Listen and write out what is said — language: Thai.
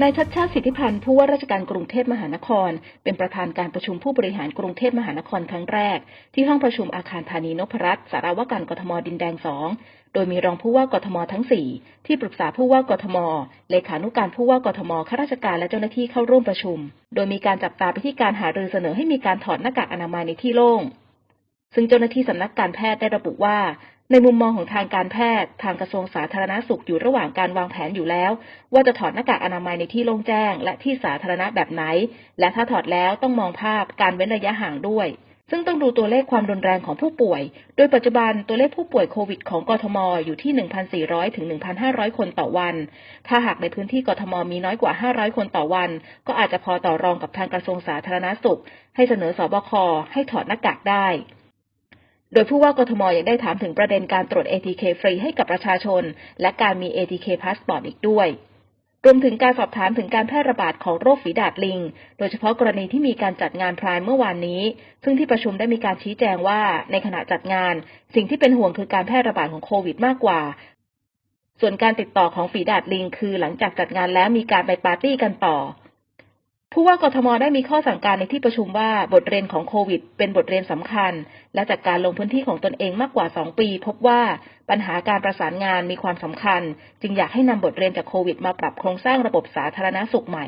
นายชัดชาติสิทธิพันธ์ผู้ว่าราชการกรุงเทพมหานคร เป็นประธานการประชุมผู้บริหารกรุงเทพมหานครครั้งแรก ที่ห้องประชุมอาคารธานีนพรัตน์สารวการกทมดินแดงสองโดยมีรองผู้ว่ากทมทั้ง 4 ที่ปรึกษาผู้ว่ากทม เลขานุการผู้ว่ากทมข้าราชการและเจ้าหน้าที่เข้าร่วมประชุม โดยมีการจับตาไปที่การหารือเสนอให้มีการถอดหน้ากากอนามัยในที่โล่ง ซึ่งเจ้าหน้าที่สำนักการแพทย์ได้ระบุว่า ในมุมมองของทางการแพทย์ ทางกระทรวงสาธารณสุขอยู่ระหว่างการวางแผนอยู่แล้ว ว่าจะถอดหน้ากากอนามัยในที่โล่งแจ้ง และที่สาธารณะแบบไหน และถ้าถอดแล้วต้องมองภาพการเว้นระยะห่างด้วยซึ่งต้องดูตัวเลขความรุนแรงของผู้ป่วย โดยปัจจุบันตัวเลขผู้ป่วยโควิดของกทมอยู่ที่ 1,400 ถึง 1,500 คนต่อวัน ถ้าหากในพื้นที่กทมมีน้อยกว่า 500 คนต่อวัน ก็อาจจะพอต่อรองกับทางกระทรวงสาธารณสุข ให้เสนอสบคให้ถอดหน้ากากได้ โดยผู้ว่ากทมยังได้ถามถึงประเด็นการตรวจ ATK ฟรีให้กับประชาชน และการมี ATK Passport อีกด้วย รวมถึงการสอบถามถึงการแพร่ระบาดของโรคฝีดาดลิง โดยเฉพาะกรณีที่มีการจัดงานพรายเมื่อวานนี้ ซึ่งที่ประชุมได้มีการชี้แจงว่า ในขณะจัดงาน สิ่งที่เป็นห่วงคือการแพร่ระบาดของโควิดมากกว่า ส่วนการติดต่อของฝีดาดลิง คือหลังจากจัดงานแล้วมีการไปปาร์ตี้กันต่อ ผู้ว่ากทมได้มีข้อสั่งการในที่ประชุมว่าบทเรียนของโควิด เป็นบทเรียนสำคัญ และจากการลงพื้นที่ของตนเองมากกว่า 2 ปี พบว่าปัญหาการประสานงานมีความสำคัญ จึงอยากให้นำบทเรียนจากโควิด มาปรับโครงสร้างระบบสาธารณสุขใหม่